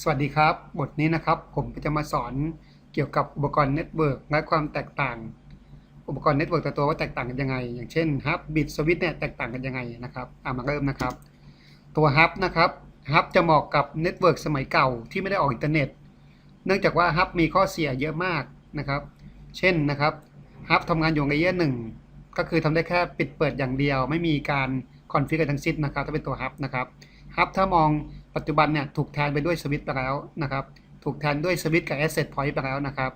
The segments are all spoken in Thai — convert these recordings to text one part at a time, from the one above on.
สวัสดีครับ บทนี้นะครับผมจะมาสอนเกี่ยวกับอุปกรณ์เน็ตเวิร์กและความแตกต่าง อุปกรณ์เน็ตเวิร์กแต่ตัวว่าแตกต่างกันยังไง อย่างเช่นฮับบิตสวิตเนี่ยแตกต่างกันยังไงนะครับอ่ามาเริ่มนะครับ ตัวฮับนะครับฮับจะเหมาะกับเน็ตเวิร์กสมัยเก่าที่ไม่ได้ออกอินเทอร์เน็ต เนื่องจากว่าฮับมีข้อเสียเยอะมากนะครับ เช่นนะครับฮับทำงานอยู่ในเยอร์หนึ่งก็คือทำได้แค่ปิดเปิดอย่างเดียว ไม่มีการคอนฟิกกันทั้งสิ้นนะครับถ้าเป็นตัวฮับนะครับฮับถ้ามอง ปัจจุบันเนี่ยถูกแทนไปด้วยสวิตไปแล้วนะครับ ถูกแทนด้วยสวิตกับ Asset Point ไปแล้วนะครับ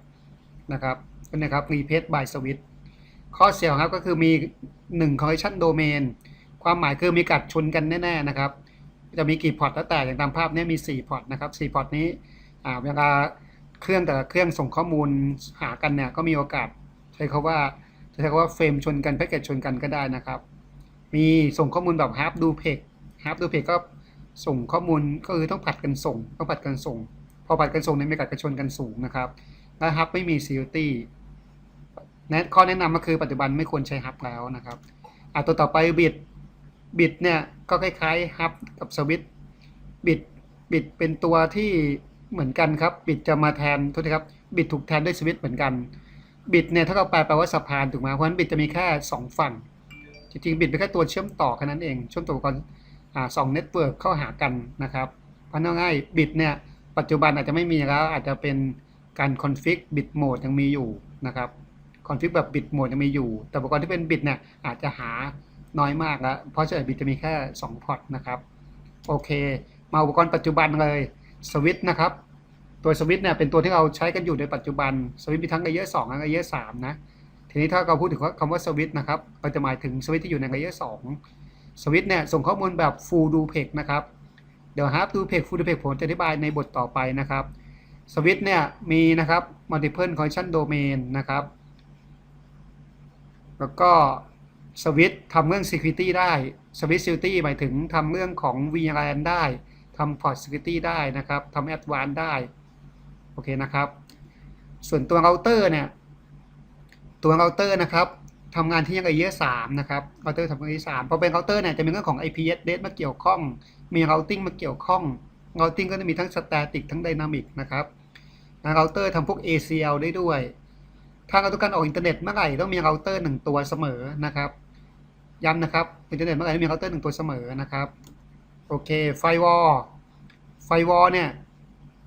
นะครับก็นะครับ Replace by Switch ข้อเสียของครับก็คือมี1 Collection Domain ความหมายคือมีกัดชนกันแน่ๆนะครับ จะมีกี่พอร์ตแล้วแต่อย่างตามภาพเนี้มี 4 พอร์ตนะครับ4พอร์ตนี้อ่าเวลาเครื่องแต่ละเครื่องส่งข้อมูลหากันเนี่ยก็มีโอกาสใช้คาว่าใช้คำว่าเฟรมชนกันแพ็กเกจชนกันก็ได้นะครับ มีส่งข้อมูลแบบ half duplex half duplex ก็ ส่งข้อมูลก็คือต้องผัดกันส่งต้องผัดกันส่ง พอผัดกันส่งเนี่ยมีการกระชนกันสูงนะครับและฮับไม่มี security แนข้อแนะนำก็คือปัจจุบันไม่ควรใช้ฮับแล้วนะครับอะตัวต่อไปบิตบิตเนี่ยก็คล้ายๆฮับกับสวิตบิตบิตเป็นตัวที่เหมือนกันครับ บิตจะมาแทนโทษทีครับบิตถูกแทนด้วยสวิตเหมือนกันบิตเนี่ยถ้าเราแปลแปลว่าสะพานถูกไหมเพราะฉะนั้นบิตจะมีแค่ 2 ฝั่ง จริงๆบิตเป็นแค่ตัวเชื่อมต่อแค่นั้นเองเชื่อมต่ออุปกรณ์ สองเน็ตเวิร์กเข้าหากันนะครับเพราะง่ายบิตเนี่ยปัจจุบันอาจจะไม่มีแล้วอาจจะเป็นการคอนฟิกบิตโหมดยังมีอยู่นะครับคอนฟิกแบบบิตโหมดยังมีอยู่ แต่อุปกรณ์ที่เป็นบิตเนี่ยอาจจะหาน้อยมากแล้ว เพราะเฉลี่ยบิตจะมีแค่2พอร์ตนะครับโอเค มาอุปกรณ์ปัจจุบันเลยสวิตนะครับตัวสวิตเนี่ยเป็นตัวที่เราใช้กันอยู่ในปัจจุบันสวิตมีทั้งเลเยอร์สองและเลเยอร์สามนะทีนี้ถ้าเราพูดถึงคำว่าสวิตนะครับเราจะหมายถึงสวิตที่อยู่ในเลเยอร์สอง สวิตเนี่ยส่งข้อมูลแบบ full duplex นะครับ เดี๋ยว half duplex full duplex ผมจะอธิบายในบทต่อไปนะครับสวิตเนี่ยมีนะครับ multiple connection domain นะครับ แล้วก็สวิตทำเรื่อง security ได้สวิต security หมายถึงทำเรื่องของ VLAN ได้ทำ port security ได้นะครับทำ advanced ได้ โอเคนะครับ ส่วนตัวเราเตอร์เนี่ย ตัวเราเตอร์นะครับ ทำงานที่ยังไอเยอสามนะครับเราเตอร์ทำงานที่สามพอเป็นเราเตอร์เนี่ยจะมีเรื่องของ IP address มาเกี่ยวข้อง มี routing มาเกี่ยวข้อง routing ก็จะมีทั้ง static ทั้ง dynamic นะครับเราเตอร์ทำพวก ACL ได้ด้วยถ้าเราต้องการออกอินเทอร์เน็ตเมื่อไหร่ต้องมีเราเตอร์หนึ่งตัวเสมอนะครับย้ำนะครับอินเทอร์เน็ตเมื่อไหร่ต้องมีเราเตอร์หนึ่งตัวเสมอนะครับโอเคไฟวอลไฟวอลเนี่ย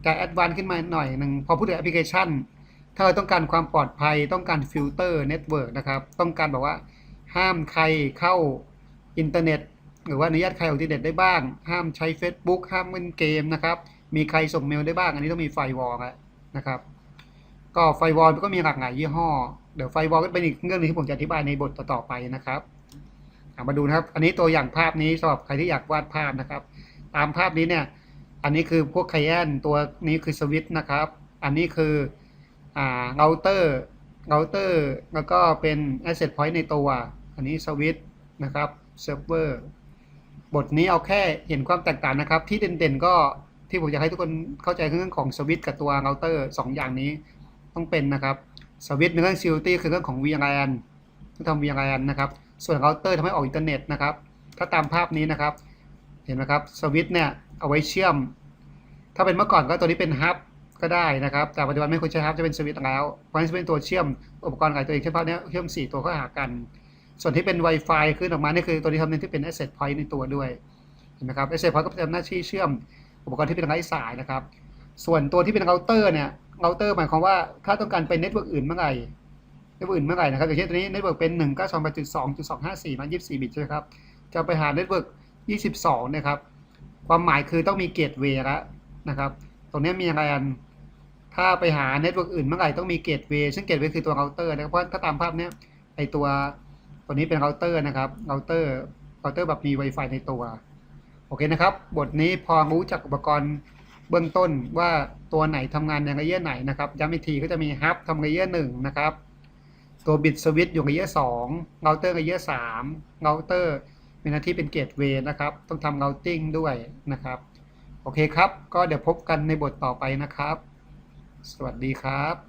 จะแอดวานซ์ขึ้นมาหน่อยหนึ่งพอพูดถึงแอปพลิเคชัน ถ้าเราต้องการความปลอดภัย ต้องการฟิลเตอร์เน็ตเวิร์กนะครับ ต้องการบอกว่าห้ามใครเข้าอินเทอร์เน็ต หรือว่าอนุญาตใครออกอินเทอร์เน็ตได้บ้าง ห้ามใช้ Facebook ห้ามเล่นเกมนะครับ มีใครส่งเมลได้บ้าง อันนี้ต้องมีไฟวอลนะครับ ก็ไฟวอลก็มีหลากหลายยี่ห้อ เดี๋ยวไฟวอลก็เป็นอีกเรื่องนึงที่ผมจะอธิบายในบทต่อๆไปนะครับมาดูนะครับ อันนี้ตัวอย่างภาพนี้สำหรับใครที่อยากวาดภาพนะครับ ตามภาพนี้เนี่ย อันนี้คือพวกไคแอนตัวนี้คือสวิตนะครับ อันนี้คือ อ่าเราเตอร์เราเตอร์แล้วก็เป็น Asset Point ในตัว อันนี้สวิตนะครับเซิร์ฟเวอร์บทนี้เอาแค่เห็นความแตกต่างนะครับ ที่เด่นๆก็ที่ผมอยากให้ทุกคนเข้าใจเรื่องของสวิตกับตัวเราเตอร์สองอย่างนี้ต้องเป็นนะครับสวิตในเรื่อง security คือเรื่องของ VLAN ที่ทำ VLAN นะครับ ส่วนเราเตอร์ทำให้ออกอินเทอร์เน็ตนะครับ ถ้าตามภาพนี้นะครับ เห็นไหมครับสวิตเนี่ยเอาไว้เชื่อม ถ้าเป็นเมื่อก่อนก็ตัวนี้เป็นฮับ ก็ได้นะครับ แต่ปัจจุบันไม่ควรใช้ฮับจะเป็นสวิตแล้วเพราะฉะนั้นจะเป็นตัวเชื่อมอุปกรณ์หลายตัวเองเช่นภาพนี้เชื่อม 4 ตัวเข้าหากัน ส่วนที่เป็น Wi-Fi ขึ้นออกมานี่คือตัวที่ทำเน้นที่เป็น Asset Point ในตัวด้วยเห็นไหมครับ Asset Point ก็จะทำหน้าที่เชื่อมอุปกรณ์ที่เป็นไร้สายนะครับ ส่วนตัวที่เป็นเราเตอร์เนี่ยเราเตอร์หมายความว่าถ้าต้องการไปเน็ตเวิร์กอื่นเมื่อไหร่เน็ตเวิร์กอื่นเมื่อไหร่นะครับอย่างเช่นตัวนี้เน็ตเวิร์กเป็น1 9 2 8 2 2 5 4มา24 บิตใช่ไหมครับจะไปหาเน็ตเวิร์ก22นะครับความหมายคือต้องมีเกตเวย์แล้วนะครับตรงนี้มีอะไรอัน ถ้าไปหาเน็ตเวิร์กอื่นเมื่อไหร่ต้องมีเกตเวย์ซึ่งเกตเวย์คือตัวเราเตอร์นะครับเพราะถ้าตามภาพเนี้ยไอตัวตัวนี้เป็นเราเตอร์นะครับเราเตอร์เราเตอร์แบบมี Wi-Fi ในตัว โอเคนะครับ บทนี้พอรู้จักอุปกรณ์เบื้องต้นว่าตัวไหนทำงานในระยะไหนนะครับย้ำอีกทีก็จะมีฮับทำระยะหนึ่งนะครับตัวบิตสวิตอยู่ระยะสองเราเตอร์ระยะสามเราเตอร์มีหน้าที่เป็นเกตเวย์นะครับ ต้องทำเราติ้งด้วยนะครับ โอเคครับ ก็เดี๋ยวพบกันในบทต่อไปนะครับ สวัสดีครับ